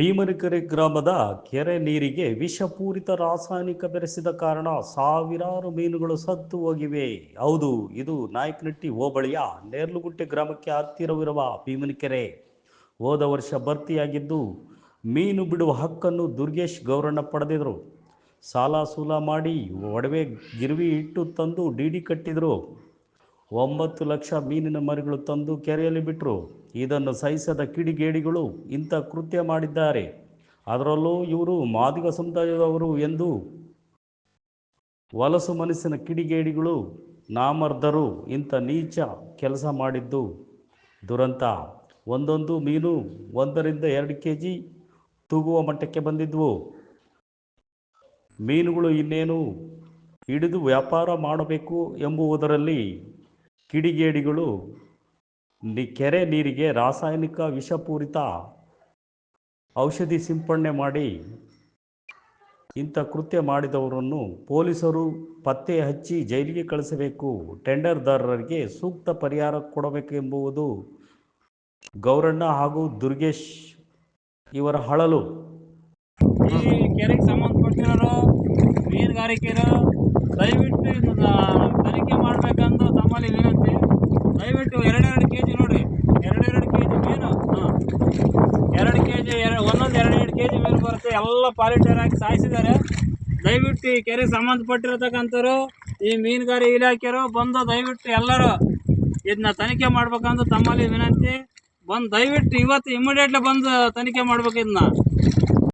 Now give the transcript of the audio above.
ಭೀಮನಿಕೆರೆ ಗ್ರಾಮದ ಕೆರೆ ನೀರಿಗೆ ವಿಷಪೂರಿತ ರಾಸಾಯನಿಕ ಬೆರೆಸಿದ ಕಾರಣ ಸಾವಿರಾರು ಮೀನುಗಳು ಸತ್ತು ಹೋಗಿವೆ. ಹೌದು, ಇದು ನಾಯಕನಟ್ಟಿ ಹೋಬಳಿಯ ನೇರ್ಲುಗುಟ್ಟೆ ಗ್ರಾಮಕ್ಕೆ ಹತ್ತಿರವಿರುವ ಭೀಮನಕೆರೆ. ಹೋದ ವರ್ಷ ಭರ್ತಿಯಾಗಿದ್ದು ಮೀನು ಬಿಡುವ ಹಕ್ಕನ್ನು ದುರ್ಗೇಶ್ ಗೌರಣ್ಣ ಪಡೆದಿದ್ರು. ಸಾಲ ಸೂಲ ಮಾಡಿ ಒಡವೆ ಗಿರ್ವಿ ಇಟ್ಟು ತಂದು ಡಿ ಕಟ್ಟಿದ್ರು. ಒಂಬತ್ತು ಲಕ್ಷ ಮೀನಿನ ಮರಿಗಳು ತಂದು ಕೆರೆಯಲ್ಲಿ ಬಿಟ್ಟರು ಇದನ್ನು ಸಹಿಸದ ಕಿಡಿಗೇಡಿಗಳು ಇಂಥ ಕೃತ್ಯ ಮಾಡಿದ್ದಾರೆ. ಅದರಲ್ಲೂ ಇವರು ಮಾದಿಗ ಸಮುದಾಯದವರು ಎಂದು ವಲಸು ಮನಸ್ಸಿನ ಕಿಡಿಗೇಡಿಗಳು ನಾಮರ್ಧರು ಇಂಥ ನೀಚ ಕೆಲಸ ಮಾಡಿದ್ದು. ದುರಂತ. ಒಂದೊಂದು ಮೀನು ಒಂದರಿಂದ ಎರಡು ಕೆ ಜಿ ತೂಗುವ ಮಟ್ಟಕ್ಕೆ ಬಂದಿದ್ವು. ಮೀನುಗಳು ಇನ್ನೇನು ಹಿಡಿದು ವ್ಯಾಪಾರ ಮಾಡಬೇಕು ಎಂಬುವುದರಲ್ಲಿ ಕಿಡಿಗೇಡಿಗಳು, ನಿ, ಕೆರೆ ನೀರಿಗೆ ರಾಸಾಯನಿಕ ವಿಷಪೂರಿತ ಔಷಧಿ ಸಿಂಪಡಣೆ ಮಾಡಿ ಇಂಥ ಕೃತ್ಯ ಮಾಡಿದವರನ್ನು ಪೊಲೀಸರು ಪತ್ತೆ ಹಚ್ಚಿ ಜೈಲಿಗೆ ಕಳಿಸಬೇಕು, ಟೆಂಡರ್ದಾರರಿಗೆ ಸೂಕ್ತ ಪರಿಹಾರ ಕೊಡಬೇಕೆಂಬುವುದು ಗೌರಣ್ಣ ಹಾಗೂ ದುರ್ಗೇಶ್ ಇವರ ಹಳಲು. ಈ ಕೆರೆಗೆ ಸಂಬಂಧಪಟ್ಟಿರೋರು ಮೀನುಗಾರಿಕೆರು ದಯವಿಟ್ಟು ಇದನ್ನ ತನಿಖೆ ಮಾಡಬೇಕಂದು ತಮ್ಮಲ್ಲಿ ವಿನಂತಿ ದಯವಿಟ್ಟು ಎರಡೆರಡು ಕೆ ಜಿ ನೋಡಿರಿ ಎರಡೆರಡು ಕೆ ಜಿ ಮೀನು ಹಾಂ ಎರಡು ಕೆ ಜಿ ಎರಡು ಒಂದೊಂದು ಎರಡೆರಡು ಕೆ ಜಿ ಮೀನು ಬರುತ್ತೆ ಎಲ್ಲ ಪಾಲಿಟರ್ ಹಾಕಿ ಸಾಯಿಸಿದ್ದಾರೆ. ದಯವಿಟ್ಟು ಈ ಕೆರೆಗೆ ಸಂಬಂಧಪಟ್ಟಿರತಕ್ಕಂಥವ್ರು, ಈ ಮೀನುಗಾರಿಕೆ ಇಲಾಖೆಯರು ಬಂದು ದಯವಿಟ್ಟು ಎಲ್ಲರೂ ಇದನ್ನ ತನಿಖೆ ಮಾಡ್ಬೇಕಂದು ತಮ್ಮಲ್ಲಿ ವಿನಂತಿ. ಬಂದು ದಯವಿಟ್ಟು ಇವತ್ತು ಇಮಿಡಿಯೇಟ್ಲಿ ಬಂದು ತನಿಖೆ ಮಾಡ್ಬೇಕು ಇದನ್ನ.